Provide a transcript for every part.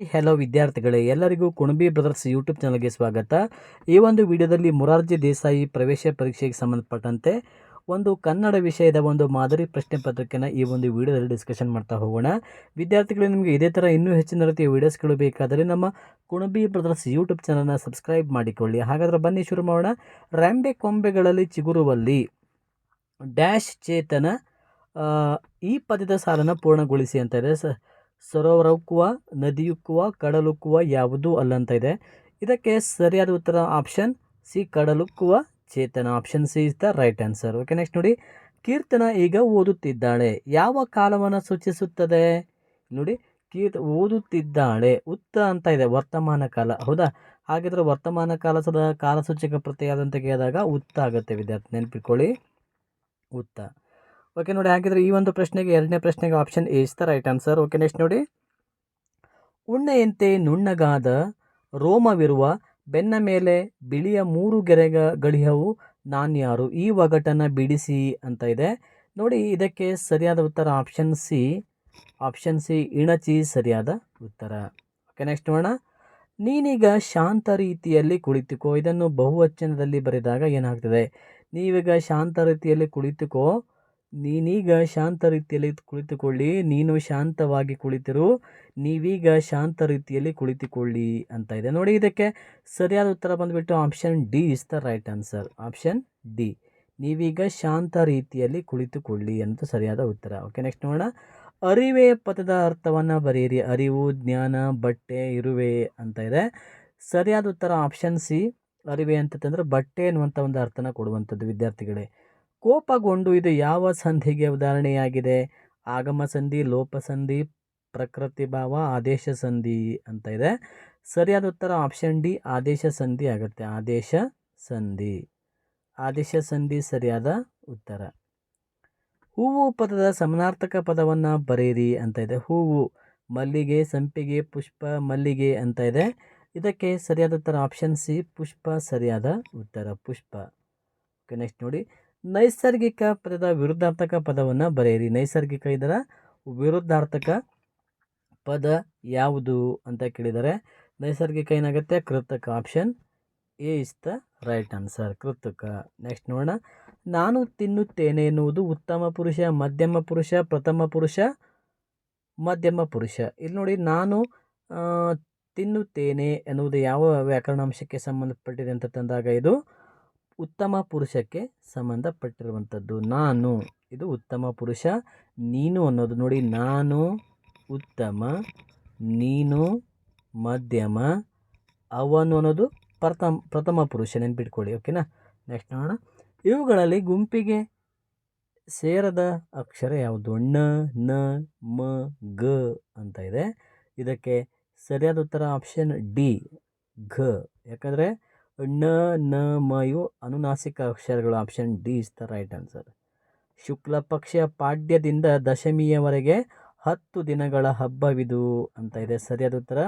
Hello ವಿದ್ಯಾರ್ಥಿಗಳೇ, ಎಲ್ಲರಿಗೂ Kunbi brothers YouTube ಚಾನಲ್ಗೆ ಸ್ವಾಗತ. ಈ ಒಂದು ವಿಡಿಯೋದಲ್ಲಿ ಮೊರಾರ್ಜಿ ದೇಸಾಯಿ ಪ್ರವೇಶ ಪರೀಕ್ಷೆಗೆ ಸಂಬಂಧಪಟ್ಟಂತೆ ಒಂದು ಕನ್ನಡ ವಿಷಯದ ಒಂದು ಮಾದರಿ ಪ್ರಶ್ನೆ ಪತ್ರಿಕೆನ ಈ ಒಂದು ವಿಡಿಯೋದಲ್ಲಿ ಡಿಸ್ಕಷನ್ ಮಾಡ್ತಾ ಹೋಗೋಣ. ವಿದ್ಯಾರ್ಥಿಗಳು, ನಿಮಗೆ ಇದೇ ಥರ ಇನ್ನೂ ಹೆಚ್ಚಿನ ರೀತಿಯ ವೀಡಿಯೋಸ್ಗಳು ಬೇಕಾದರೆ ನಮ್ಮ ಕುಣಬಿ ಬ್ರದರ್ಸ್ ಯೂಟ್ಯೂಬ್ ಚಾನಲ್ನ ಸಬ್ಸ್ಕ್ರೈಬ್ ಮಾಡಿಕೊಳ್ಳಿ. ಹಾಗಾದರೆ ಬನ್ನಿ ಶುರು ಮಾಡೋಣ. ರ್ಯಾಂಬೆ ಕೊಂಬೆಗಳಲ್ಲಿ ಚಿಗುರುವಲ್ಲಿ ಡ್ಯಾಶ್ ಚೇತನ ಈ ಪದ್ಯದ ಸಾಲನ್ನು ಪೂರ್ಣಗೊಳಿಸಿ ಅಂತ ಇದೆ. ಸ ಸರೋವರಕ್ಕುವ, ನದಿಯುಕ್ಕುವ, ಕಡಲುಕ್ಕುವ ಯಾವುದೂ ಅಲ್ಲ ಅಂತ ಇದೆ. ಇದಕ್ಕೆ ಸರಿಯಾದ ಉತ್ತರ ಆಪ್ಷನ್ ಸಿ ಕಡಲುಕ್ಕುವ, ಚೇತನ option C is the right answer okay next ನೋಡಿ. ಕೀರ್ತನ ಈಗ ಓದುತ್ತಿದ್ದಾಳೆ. ಯಾವ ಕಾಲವನ್ನು ಸೂಚಿಸುತ್ತದೆ? ನೋಡಿ, ಕೀರ್ತ ಓದುತ್ತಿದ್ದಾಳೆ. ಉತ್ತ ಅಂತ ಇದೆ, ವರ್ತಮಾನ ಕಾಲ. ಹೌದಾ? ಹಾಗಿದ್ರೆ ವರ್ತಮಾನ ಕಾಲದ ಕಾಲಸೂಚಕ ಪ್ರತಿಯಾದಂತೆ ಕೇಳಿದಾಗ ಉತ್ತ ಆಗುತ್ತೆ, ವಿದ್ಯಾರ್ಥಿ. ನೆನಪಿಕೊಳ್ಳಿ ಉತ್ತ. ಓಕೆ ನೋಡಿ, ಹಾಗಿದ್ರೆ ಈ ಒಂದು ಪ್ರಶ್ನೆಗೆ ಎರಡನೇ ಪ್ರಶ್ನೆಗೆ option is the right answer okay next ನೋಡಿ. ಉಣ್ಣೆಯಂತೆ ನುಣ್ಣಗಾದ ರೋಮವಿರುವ ಬೆನ್ನ ಮೇಲೆ ಬಿಳಿಯ ಮೂರು ಗೆರೆಗ ಗಳಿಹವು ನಾನ್ಯಾರು ಈ ಒಗಟನ್ನು ಬಿಡಿಸಿ ಅಂತ ಇದೆ. ನೋಡಿ, ಇದಕ್ಕೆ ಸರಿಯಾದ ಉತ್ತರ ಆಪ್ಷನ್ ಸಿ ಆಪ್ಷನ್ ಸಿ ಇಣಚಿ ಸರಿಯಾದ ಉತ್ತರ. ಓಕೆ ನೆಕ್ಸ್ಟ್ ನೋಡೋಣ. ನೀನೀಗ ಶಾಂತ ರೀತಿಯಲ್ಲಿ ಕುಳಿತುಕೋ. ಇದನ್ನು ಬಹುವಚನದಲ್ಲಿ ಬರೆದಾಗ ಏನಾಗ್ತದೆ? ನೀವೀಗ ಶಾಂತ ರೀತಿಯಲ್ಲಿ ಕುಳಿತುಕೋ. ನೀನೀಗ ಶಾಂತ ರೀತಿಯಲ್ಲಿ ಕುಳಿತುಕೊಳ್ಳಿ, ನೀನು ಶಾಂತವಾಗಿ ಕುಳಿತಿರು, ನೀವೀಗ ಶಾಂತ ರೀತಿಯಲ್ಲಿ ಕುಳಿತುಕೊಳ್ಳಿ ಅಂತ ಇದೆ. ನೋಡಿ ಇದಕ್ಕೆ ಸರಿಯಾದ ಉತ್ತರ ಬಂದುಬಿಟ್ಟು option D is the right answer option D ನೀವೀಗ ಶಾಂತ ರೀತಿಯಲ್ಲಿ ಕುಳಿತುಕೊಳ್ಳಿ ಅಂತ ಸರಿಯಾದ ಉತ್ತರ. ಓಕೆ ನೆಕ್ಸ್ಟ್ ನೋಡೋಣ. ಅರಿವೆ ಪದದ ಅರ್ಥವನ್ನು ಬರೆಯಿರಿ. ಅರಿವು, ಜ್ಞಾನ, ಬಟ್ಟೆ, ಇರುವೆ ಅಂತ ಇದೆ. ಸರಿಯಾದ ಉತ್ತರ ಆಪ್ಷನ್ ಸಿ ಅರಿವೆ ಅಂತಂದ್ರೆ ಬಟ್ಟೆ ಅನ್ನುವಂಥ ಒಂದು ಅರ್ಥನ ಕೊಡುವಂಥದ್ದು ವಿದ್ಯಾರ್ಥಿಗಳೇ. ಕೋಪಗೊಂಡು ಇದು ಯಾವ ಸಂಧಿಗೆ ಉದಾಹರಣೆಯಾಗಿದೆ? ಆಗಮ ಸಂಧಿ, ಲೋಪ ಸಂಧಿ, ಪ್ರಕೃತಿ ಭಾವ, ಆದೇಶ ಸಂಧಿ ಅಂತ ಇದೆ. ಸರಿಯಾದ ಉತ್ತರ ಆಪ್ಷನ್ ಡಿ ಆದೇಶ ಸಂಧಿ ಆಗುತ್ತೆ. ಆದೇಶ ಸಂಧಿ. ಆದೇಶ ಸಂಧಿ ಸರಿಯಾದ ಉತ್ತರ. ಹೂವು ಪದದ ಸಮನಾರ್ಥಕ ಪದವನ್ನು ಬರೆಯಿರಿ ಅಂತ ಇದೆ. ಹೂವು, ಮಲ್ಲಿಗೆ, ಸಂಪಿಗೆ, ಪುಷ್ಪ, ಮಲ್ಲಿಗೆ ಅಂತ ಇದೆ. ಇದಕ್ಕೆ ಸರಿಯಾದ ಉತ್ತರ ಆಪ್ಷನ್ ಸಿ ಪುಷ್ಪ ಸರಿಯಾದ ಉತ್ತರ. ಪುಷ್ಪ. ಓಕೆ ನೆಕ್ಸ್ಟ್ ನೋಡಿ. ನೈಸರ್ಗಿಕ ಪದದ ವಿರುದ್ಧಾರ್ಥಕ ಪದವನ್ನು ಬರೆಯಿರಿ. ನೈಸರ್ಗಿಕ ಇದರ ವಿರುದ್ಧಾರ್ಥಕ ಪದ ಯಾವುದು ಅಂತ ಕೇಳಿದರೆ ನೈಸರ್ಗಿಕ ಏನಾಗುತ್ತೆ? ಕೃತಕ option A is the right answer ಕೃತಕ. ನೆಕ್ಸ್ಟ್ ನೋಡೋಣ. ನಾನು ತಿನ್ನುತ್ತೇನೆ ಎನ್ನುವುದು ಉತ್ತಮ ಪುರುಷ, ಮಧ್ಯಮ ಪುರುಷ, ಪ್ರಥಮ ಪುರುಷ, ಮಧ್ಯಮ ಪುರುಷ. ಇಲ್ಲಿ ನೋಡಿ ನಾನು ತಿನ್ನುತ್ತೇನೆ ಎನ್ನುವುದು ಯಾವ ವ್ಯಾಕರಣಾಂಶಕ್ಕೆ ಸಂಬಂಧಪಟ್ಟಿದೆ ಅಂತ ತಂದಾಗ ಇದು ಉತ್ತಮ ಪುರುಷಕ್ಕೆ ಸಂಬಂಧಪಟ್ಟಿರುವಂಥದ್ದು ನಾನು. ಇದು ಉತ್ತಮ ಪುರುಷ, ನೀನು ಅನ್ನೋದು ನೋಡಿ, ನಾನು ಉತ್ತಮ, ನೀನು ಮಧ್ಯಮ, ಅವನು ಅನ್ನೋದು ಪ್ರಥಮ ಪ್ರಥಮ ಪುರುಷ ನೆನ್ಪಿಟ್ಕೊಳ್ಳಿ, ಓಕೆನಾ? ನೆಕ್ಸ್ಟ್ ನೋಡೋಣ. ಇವುಗಳಲ್ಲಿ ಗುಂಪಿಗೆ ಸೇರದ ಅಕ್ಷರ ಯಾವುದು? ಣ, ನ, ಮ, ಗ ಅಂತ ಇದೆ. ಇದಕ್ಕೆ ಸರಿಯಾದ ಉತ್ತರ ಆಪ್ಷನ್ ಡಿ ಘ. ಯಾಕಂದರೆ ಣ ನ, ಮ ಅನುನಾಸಿಕ ಅಕ್ಷರಗಳು option D is the right answer ಶುಕ್ಲ ಪಕ್ಷ ಪಾಡ್ಯದಿಂದ ದಶಮಿಯವರೆಗೆ ಹತ್ತು ದಿನಗಳ ಹಬ್ಬವಿದು ಅಂತ ಇದೆ. ಸರಿಯಾದ ಉತ್ತರ?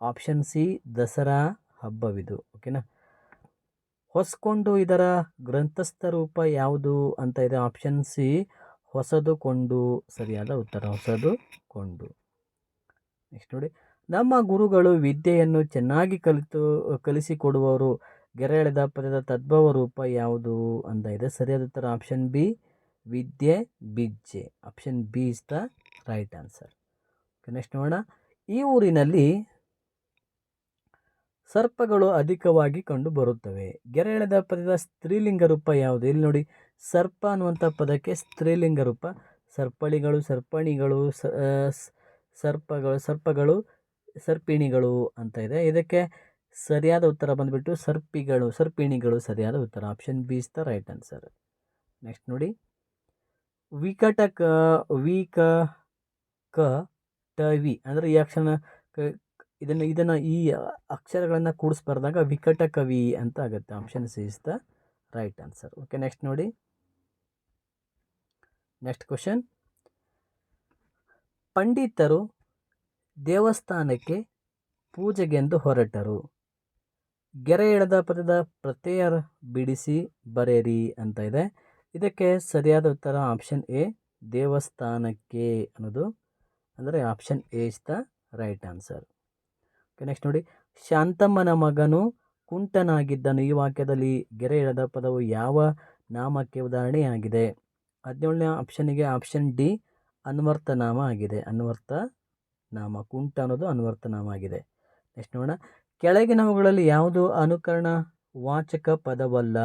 ಆಪ್ಷನ್ ಸಿ ದಸರಾ ಹಬ್ಬವಿದು. ಓಕೆನಾ ಹೊಸ್ಕೊಂಡು ಇದರ ಗ್ರಂಥಸ್ಥ ರೂಪ ಯಾವುದು ಅಂತ ಇದೆ. ಆಪ್ಷನ್ ಸಿ ಹೊಸದು ಕೊಂಡು. ಸರಿಯಾದ ಉತ್ತರ, ಹೊಸದು ಕೊಂಡು. ನೆಕ್ಸ್ಟ್ ನೋಡಿ. ನಮ್ಮ ಗುರುಗಳು ವಿದ್ಯೆಯನ್ನು ಚೆನ್ನಾಗಿ ಕಲಿತು ಕಲಿಸಿಕೊಡುವವರು ಗೆರೆ ಎಳೆದ ಪದದ ತದ್ಭವ ರೂಪ ಯಾವುದು ಅಂತ ಇದೆ. ಸರಿಯಾದ ಉತ್ತರ ಆಪ್ಷನ್ ಬಿ ವಿದ್ಯೆ, Bijai. Option B is the right answer next ನೋಡೋಣ. ಈ ಊರಿನಲ್ಲಿ ಸರ್ಪಗಳು ಅಧಿಕವಾಗಿ ಕಂಡು ಬರುತ್ತವೆ. ಗೆರೆ ಎಳೆದ ಪದದ ಸ್ತ್ರೀಲಿಂಗ ರೂಪ ಯಾವುದು? ಇಲ್ಲಿ ನೋಡಿ, ಸರ್ಪ ಅನ್ನುವಂಥ ಪದಕ್ಕೆ ಸ್ತ್ರೀಲಿಂಗ ರೂಪ. ಸರ್ಪಳಿಗಳು, ಸರ್ಪಣಿಗಳು ಸರ್ಪಗಳು ಸರ್ಪಗಳು, ಸರ್ಪಿಣಿಗಳು ಅಂತ ಇದೆ. ಇದಕ್ಕೆ ಸರಿಯಾದ ಉತ್ತರ ಬಂದುಬಿಟ್ಟು ಸರ್ಪಿಗಳು, ಸರ್ಪಿಣಿಗಳು ಸರಿಯಾದ ಉತ್ತರ. Option B is the right answer next ನೋಡಿ. ವಿಕಟ ಕ ವಿ ಕ ಟ ವಿ ಅಂದರೆ ಈ ಅಕ್ಷರ ಇದನ್ನು ಇದನ್ನು ಈ ಅಕ್ಷರಗಳನ್ನು ಕೂಡಿಸಿ ಬರೆದಾಗ ವಿಕಟ ಕವಿ ಅಂತ ಆಗುತ್ತೆ. Option C is the right answer okay next ನೋಡಿ. ನೆಕ್ಸ್ಟ್ ಕ್ವಶನ್ ಪಂಡಿತರು ದೇವಸ್ಥಾನಕ್ಕೆ ಪೂಜೆಗೆಂದು ಹೊರಟರು. ಗೆರೆ ಎಳೆದ ಪದದ ಪ್ರತ್ಯಯ ಬಿಡಿಸಿ ಬರೆಯಿರಿ ಅಂತ ಇದೆ. ಇದಕ್ಕೆ ಸರಿಯಾದ ಉತ್ತರ ಆಪ್ಷನ್ ಎ ದೇವಸ್ಥಾನಕ್ಕೆ ಅನ್ನೋದು. ಅಂದರೆ option A is the right answer okay next ನೋಡಿ. ಶಾಂತಮ್ಮನ ಮಗನು ಕುಂಟನಾಗಿದ್ದನು. ಈ ವಾಕ್ಯದಲ್ಲಿ ಗೆರೆ ಎಳೆದ ಪದವು ಯಾವ ನಾಮಕ್ಕೆ ಉದಾಹರಣೆಯಾಗಿದೆ? ಹದಿನೇಳನೇ ಆಪ್ಷನ್ಗೆ ಆಪ್ಷನ್ ಡಿ ಅನ್ವರ್ಥ ನಾಮ ಆಗಿದೆ. ಅನ್ವರ್ಥ ನಾಮ, ಕುಂಟ ಅನ್ನೋದು ಅನ್ವರ್ಥ ನಾಮ ಆಗಿದೆ. ನೆಕ್ಸ್ಟ್ ನೋಡೋಣ. ಕೆಳಗಿನವುಗಳಲ್ಲಿ ಯಾವುದು ಅನುಕರಣ? ವಾಚಕ ಪದವಲ್ಲ.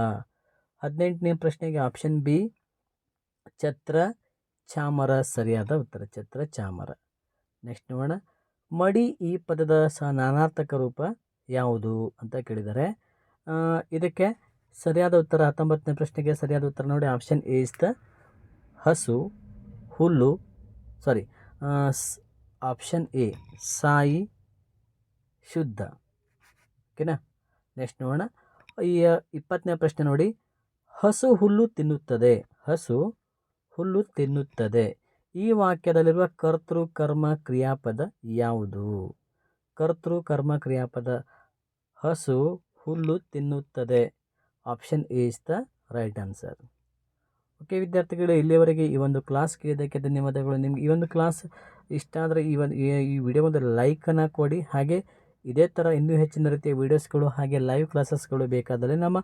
ಹದಿನೆಂಟನೇ ಪ್ರಶ್ನೆಗೆ ಆಪ್ಷನ್ ಬಿ ಛತ್ರ, ಚಾಮರ, ಸರಿಯಾದ ಉತ್ತರ. ಛತ್ರ, ಚಾಮರ. ನೆಕ್ಸ್ಟ್ ನೋಡೋಣ. ಮಡಿ ಈ ಪದದ ಸ ನಾನಾರ್ಥಕ ರೂಪ ಯಾವುದು ಅಂತ ಕೇಳಿದ್ದಾರೆ ಇದಕ್ಕೆ ಸರಿಯಾದ ಉತ್ತರ ಹತ್ತೊಂಬತ್ತನೇ ಪ್ರಶ್ನೆಗೆ ಸರಿಯಾದ ಉತ್ತರ ನೋಡಿ. ಆಪ್ಷನ್ ಎ ಇಸ್ ದ ಹಸು, ಹುಲ್ಲು ಸಾರಿ ಆಪ್ಷನ್ ಎ ಸಾಯಿ, ಶುದ್ಧ. ಓಕೆನಾ? ನೆಕ್ಸ್ಟ್ ನೋಡೋಣ. ಈ ಇಪ್ಪತ್ತನೇ ಪ್ರಶ್ನೆ ನೋಡಿ. ಹಸು ಹುಲ್ಲು ತಿನ್ನುತ್ತದೆ. ಹಸು ಹುಲ್ಲು ತಿನ್ನುತ್ತದೆ. ಈ ವಾಕ್ಯದಲ್ಲಿರುವ ಕರ್ತೃ, ಕರ್ಮ, ಕ್ರಿಯಾಪದ ಯಾವುದು? ಕರ್ತೃ, ಕರ್ಮ, ಕ್ರಿಯಾಪದ ಹಸು ಹುಲ್ಲು ತಿನ್ನುತ್ತದೆ. Option A is the right answer okay ವಿದ್ಯಾರ್ಥಿಗಳು, ಇಲ್ಲಿಯವರೆಗೆ ಈ ಒಂದು ಕ್ಲಾಸ್ ಕೇಳಿದ್ದಕ್ಕೆ ಧನ್ಯವಾದಗಳು. ನಿಮ್ಗೆ ಈ ಒಂದು ಕ್ಲಾಸ್ ಇಷ್ಟ ಆದರೆ ಈ ಒಂದು, ಈ- ವಿಡಿಯೋ ಒಂದು ಲೈಕನ್ನು ಕೊಡಿ. ಹಾಗೆ ಇದೇ ಥರ ಇನ್ನೂ ಹೆಚ್ಚಿನ ರೀತಿಯ ವೀಡಿಯೋಸ್ಗಳು ಹಾಗೆ ಲೈವ್ ಕ್ಲಾಸಸ್ಗಳು ಬೇಕಾದರೆ ನಮ್ಮ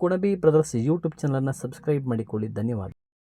ಕುಣಬಿ ಬ್ರದರ್ಸ್ ಯೂಟ್ಯೂಬ್ ಚಾನಲನ್ನು ಸಬ್ಸ್ಕ್ರೈಬ್ ಮಾಡಿಕೊಳ್ಳಿ. ಧನ್ಯವಾದ.